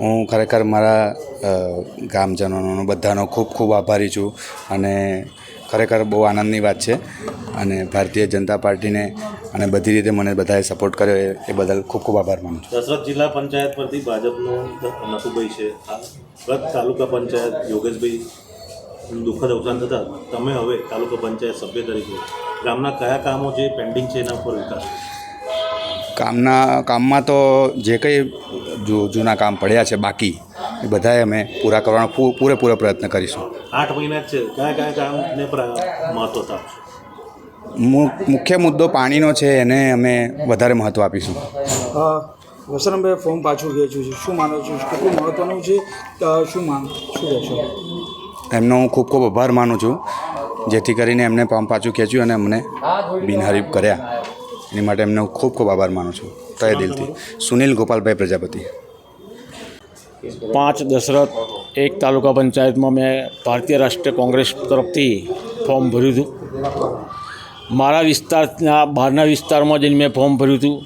હું ખરેખર મારા ગામજનોનો બધાનો ખૂબ ખૂબ આભારી છું અને ખરેખર બહુ આનંદની વાત છે. અને ભારતીય જનતા પાર્ટીને અને બધી રીતે મને બધાએ સપોર્ટ કર્યો એ બદલ ખૂબ ખૂબ આભાર માનું છું. દશરથ જિલ્લા પંચાયત પરથી ભાજપનું નકુભાઈ છે. ગત તાલુકા પંચાયત યોગેશભાઈ, દુઃખદ અવસાન થતાં તમે હવે તાલુકા પંચાયત સભ્ય તરીકે ગામના કયા કામો જે પેન્ડિંગ છે એના ઉપર વિકાસ? કામના કામમાં તો જે કંઈ જૂ જૂના કામ પડ્યા છે બાકી એ બધાએ અમે પૂરા કરવાનો પૂરેપૂરો પ્રયત્ન કરીશું. આઠ મહિના છે. કયા કયા કામને પ્રા- મહત્વતા મુ- મુખ્ય મુદ્દો પાણીનો છે એને અમે વધારે મહત્ત્વ આપીશું. વસરમભાઈ ફોર્મ પાછું ખેંચ્યું છે. શું માનો છો? કેટલું મહત્ત્વનું છે? શું માન શું કહેશો? એમનો હું ખૂબ ખૂબ આભાર માનું છું. જેથી કરીને એમને પંપ પાછું ખેંચ્યું અને અમને બિનહરીફ કર્યા. એની માટે એમને હું ખૂબ ખૂબ આભાર માનું છું. તય દિલથી. સુનિલ ગોપાલભાઈ પ્રજાપતિ. પાંચ દશરથ, એક તાલુકા પંચાયતમાં મેં ભારતીય રાષ્ટ્રીય કોંગ્રેસ તરફથી ફોર્મ ભર્યું હતું. મારા વિસ્તારના, બહારના વિસ્તારમાં જઈને મેં ફોર્મ ભર્યું હતું.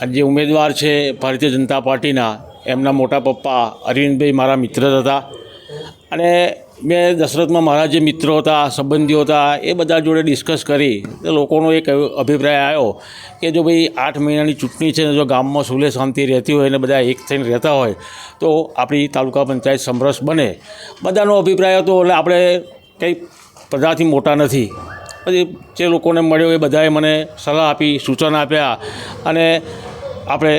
અને જે ઉમેદવાર છે ભારતીય જનતા પાર્ટીના, એમના મોટા પપ્પા અરવિંદભાઈ મારા મિત્ર હતા. અને મેં દશરથમાં મારા જે મિત્રો હતા, સંબંધીઓ હતા, એ બધા જોડે ડિસ્કસ કરી તો લોકોનો એક અભિપ્રાય આવ્યો કે જો ભાઈ આઠ મહિનાની ચૂંટણી છે ને જો ગામમાં સુલે શાંતિ રહેતી હોય અને બધા એક થઈને રહેતા હોય, તો આપણી તાલુકા પંચાયત સમરસ બને. બધાનો અભિપ્રાય હતો એટલે આપણે કંઈ પ્રજાથી મોટા નથી. પછી જે લોકોને મળ્યો એ બધાએ મને સલાહ આપી, સૂચન આપ્યા અને આપણે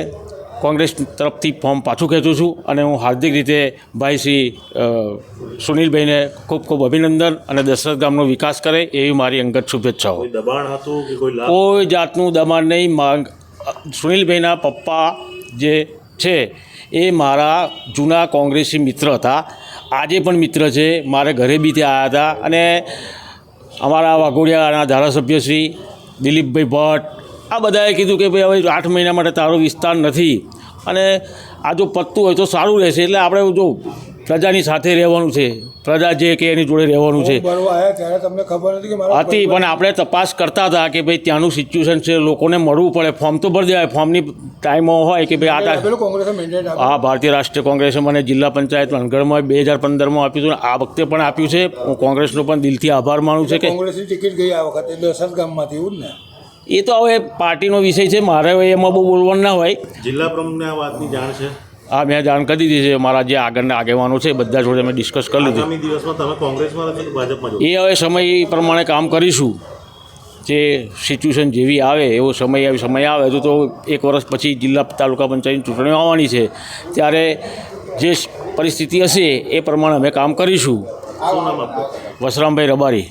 કોંગ્રેસ તરફથી ફોર્મ પાછું ખેંચું છું અને હું હાર્દિક રીતે ભાઈ શ્રી સુનિલભાઈને ખૂબ ખૂબ અભિનંદન અને દશરથ ગામનો વિકાસ કરે એવી મારી અંગત શુભેચ્છાઓ. દબાણ હતું કોઈ કોઈ જાતનું દબાણ નહીં માંગ સુનિલભાઈના પપ્પા જે છે એ મારા જૂના કોંગ્રેસી મિત્ર હતા. આજે પણ મિત્ર છે મારે ઘરે બી ત્યાં આવ્યા હતા અને અમારા વાઘોડિયાના ધારાસભ્ય શ્રી દિલીપભાઈ ભટ્ટ આ બધાએ કીધું કે ભાઈ હવે આઠ મહિના માટે તારો વિસ્તાર નથી. અને આ જો પતતું હોય તો સારું રહેશે. એટલે આપણે જો પ્રજાની સાથે રહેવાનું છે. પ્રજા જે કે એની જોડે રહેવાનું છે. હતી પણ આપણે તપાસ કરતા હતા કે ભાઈ ત્યાંનું સિચ્યુએશન છે. લોકોને મળવું પડે. ફોર્મ તો ભરી દેવાય. ફોર્મની ટાઈમો હોય કે ભાઈ આ આ ભારતીય રાષ્ટ્રીય કોંગ્રેસે મને જિલ્લા પંચાયત વનગઢમાં બે હજાર પંદરમાં આપ્યું હતું આ વખતે પણ આપ્યું છે. હું કોંગ્રેસનો પણ દિલથી આભાર માનું છું કે કોંગ્રેસની ટિકિટ ગઈ આ વખતે દસ ગામમાંથી એવું ને? એ તો હવે પાર્ટીનો વિષય છે. મારે એમાં બહુ બોલવાનું ના હોય. જિલ્લા પ્રમુખને આ વાતની જાણ છે? હા મેં જાણ કરી દીધી છે. મારા જે આગળના આગેવાનો છે બધા જોડે મેં ડિસ્કસ કરી લીધું. દિવસમાં તમે કોંગ્રેસમાં એ હવે સમય પ્રમાણે કામ કરીશું. જે સિચ્યુએશન જેવી આવે એવો સમય આવે સમય આવે. તો તો એક વર્ષ પછી જિલ્લા તાલુકા પંચાયતની ચૂંટણીઓ આવવાની છે. ત્યારે જે પરિસ્થિતિ હશે એ પ્રમાણે અમે કામ કરીશું. વસરામભાઈ રબારી.